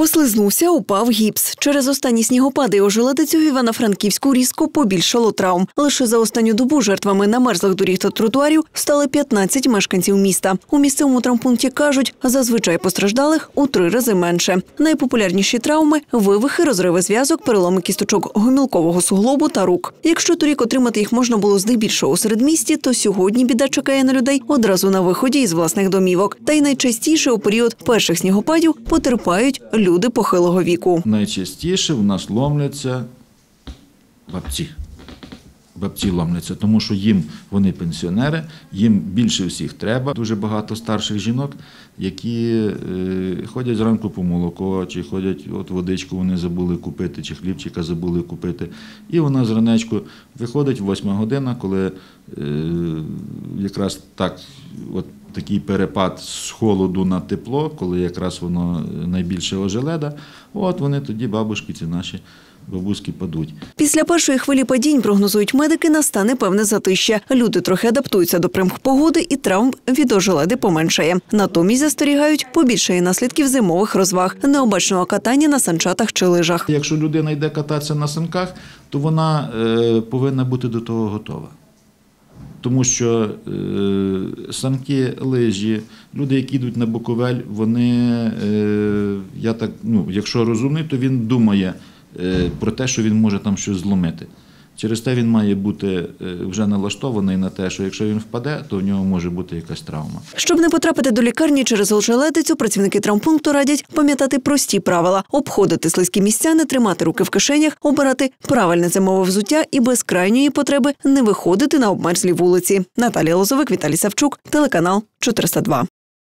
Послизнувся, упав гіпс. Через останні снігопади ожеледицю в Івано-Франківську різко побільшало травм. Лише за останню добу жертвами намерзлих доріг та тротуарів стали 15 мешканців міста. У місцевому травмпункті кажуть, зазвичай постраждалих у три рази менше. Найпопулярніші травми вивихи, розриви зв'язок, переломи кісточок гомілкового суглобу та рук. Якщо торік отримати їх можна було здебільшого у середмісті, то сьогодні біда чекає на людей одразу на виході із власних домівок. Та й найчастіше у період перших снігопадів потерпають люди похилого віку. Найчастіше в нас ломляться бабці. Бабці ломляться, тому що їм вони пенсіонери, їм більше всіх треба. Дуже багато старших жінок, які е, ходять зранку по молоко, чи ходять, от водичку вони забули купити, чи хлібчика забули купити. І вона зранечку виходить восьма година, коли е, якраз так, от такий перепад з холоду на тепло, коли якраз воно найбільше ожеледа, от вони тоді бабушки, ці наші бабуськи падуть. Після першої хвилі падінь прогнозують медики, настане певне затище. Люди трохи адаптуються до примх погоди і травм від ожеледи поменшає. Натомість застерігають побільшає наслідків зимових розваг, необачного катання на санчатах чи лижах. Якщо людина йде кататися на санках, то вона е, повинна бути до того готова. Тому що е, санки, лижі, люди, які йдуть на Буковель, вони, е, я так, ну, якщо розумний, то він думає е, про те, що він може там щось зломити. Через те він має бути е, вже налаштований на те, що якщо він впаде, то в нього може бути якась травма. Щоб не потрапити до лікарні через ожеледицю, працівники травмпункту радять пам'ятати прості правила: обходити слизькі місця, не тримати руки в кишенях, обирати правильне зимове взуття і без крайньої потреби не виходити на обмерзлі вулиці. Наталія Лозовик, Віталій Савчук, телеканал 402.